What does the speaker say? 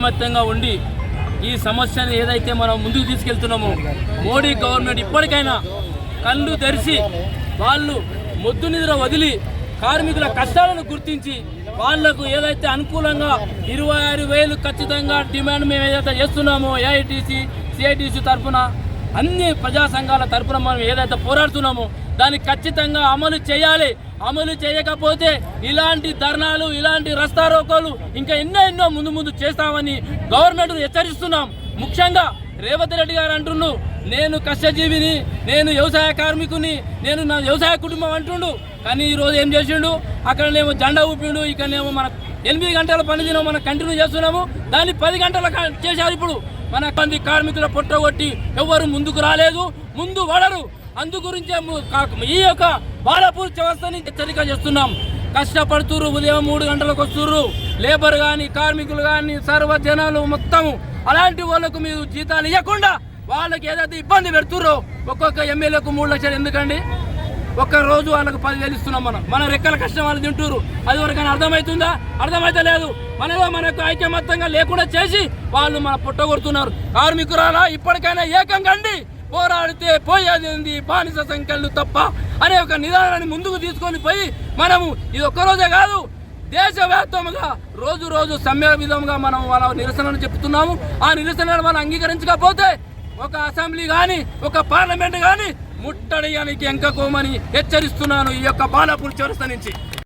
ఐకమత్యంగా ఉండి ఈ సమస్యను ఏదైతే మనం ముందుకు తీసుకెళ్తున్నామో మోడీ గవర్నమెంట్ ఇప్పటికైనా కళ్ళు తెరిచి వాళ్ళు మొద్దు నిద్ర వదిలి కార్మికుల కష్టాలను గుర్తించి వాళ్ళకు ఏదైతే అనుకూలంగా ఇరవై ఆరు వేలు ఖచ్చితంగా డిమాండ్ మేము ఏదైతే చేస్తున్నామో ఏఐటీసీ సిఐటీసీ తరఫున అన్ని ప్రజా సంఘాల తరఫున మనం ఏదైతే పోరాడుతున్నామో దాన్ని ఖచ్చితంగా అమలు చేయాలి. అమలు చేయకపోతే ఇలాంటి ధర్నాలు ఇలాంటి రస్తారోకోలు ఇంకా ఎన్నో ఎన్నో ముందు ముందు చేస్తామని గవర్నమెంట్ హెచ్చరిస్తున్నాం. ముఖ్యంగా రేవంత్ రెడ్డి గారు అంటుండు నేను కష్టజీవిని నేను వ్యవసాయ కార్మికుని నేను నా వ్యవసాయ కుటుంబం అంటుండు. కానీ ఈరోజు ఏం చేసిండు? అక్కడనేమో జెండా ఊపిండు ఇక్కడనేమో మన ఎనిమిది గంటల పనిదినం మనం కంటిన్యూ చేస్తున్నాము. దాన్ని పది గంటల చేశారు ఇప్పుడు. మన కొంది కార్మికుల పొట్టగొట్టి ఎవరు ముందుకు రాలేదు ముందు వడరు. అందు గురించే కా- ఈ యొక్క బాలపూర్ వ్యవస్థని హెచ్చరిక చేస్తున్నాం. కష్టపడుతురు ఉదయం మూడు గంటలకు వస్తుర్రు. లేబర్ కానీ కార్మికులు కానీ సర్వ జనాలు మొత్తము అలాంటి వాళ్ళకు మీరు జీతాలు ఇవ్వకుండా వాళ్ళకి ఏదైతే ఇబ్బంది పెడుతుర్రో ఒక్కొక్క ఎమ్మెల్యేకు మూడు లక్షలు ఎందుకండి? ఒక్క రోజు వాళ్ళకు పదివేలు ఇస్తున్నాం మనం. మన రెక్కల కష్టం వాళ్ళు తింటురు అది వరకు అర్థమవుతుందా అర్థమైతే లేదు. మనలో మనకు ఐక్యమత్తంగా లేకుండా చేసి వాళ్ళు మన పుట్టగొడుతున్నారు కార్మికురాలా ఇప్పటికైనా ఏకం కండి. పోరాడితే పోయేది బానిస సంఖ్యలు తప్ప అనే ఒక నిదానాన్ని ముందుకు తీసుకొని పోయి మనము ఇది ఒక్క రోజే కాదు దేశవ్యాప్తంగా రోజు రోజు సమ్మె విధంగా మనం వాళ్ళ నిరసనలు చెప్తున్నాము. ఆ నిరసనలు మనం అంగీకరించకపోతే ఒక అసెంబ్లీ కానీ ఒక పార్లమెంట్ కానీ ముట్టడియానికి ఎంకకోమని హెచ్చరిస్తున్నాను ఈ యొక్క బాలాపూర్ చౌరస్తా నుంచి.